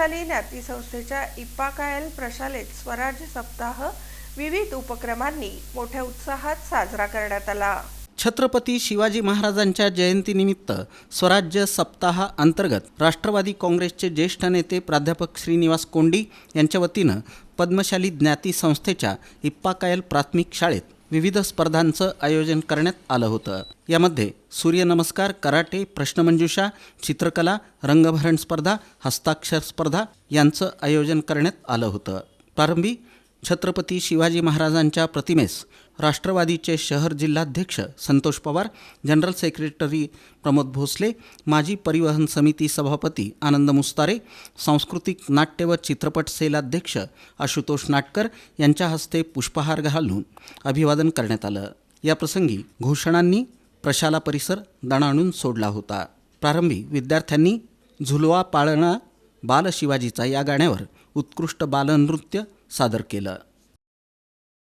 साली ज्ञाती संस्थेच्या इप्पाकायल प्रशालेत स्वराज्य सप्ताह विविध उपक्रमांनी मोठ्या उत्साहात साजरा करण्यात आला. छत्रपती शिवाजी महाराजांच्या जयंतीनिमित्त स्वराज्य सप्ताहा अंतर्गत राष्ट्रवादी काँग्रेसचे ज्येष्ठ नेते प्राध्यापक श्रीनिवास कोंडी यांच्या वतीनं पद्मशाली ज्ञाती संस्थेच्या इप्पाकायल प्राथमिक शाळेत विविध स्पर्धांचं आयोजन करण्यात आलं होतं. यामध्ये सूर्यनमस्कार कराटे प्रश्नमंजुषा चित्रकला रंगभरण स्पर्धा हस्ताक्षर स्पर्धा यांचं आयोजन करण्यात आलं होतं. प्रारंभी छत्रपती शिवाजी महाराजांच्या प्रतिमेस राष्ट्रवादीचे शहर जिल्हाध्यक्ष संतोष पवार जनरल सेक्रेटरी प्रमोद भोसले माजी परिवहन समिती सभापती आनंद मुस्तारे सांस्कृतिक नाट्य व चित्रपट सेलाध्यक्ष आशुतोष नाटकर यांच्या हस्ते पुष्पहार घालून अभिवादन करण्यात आलं. याप्रसंगी घोषणांनी प्रशाला परिसर दणाणून सोडला होता. प्रारंभी विद्यार्थ्यांनी झुलवा पाळणा बाल शिवाजीचा या गाण्यावर उत्कृष्ट बालनृत्य सादर केलं.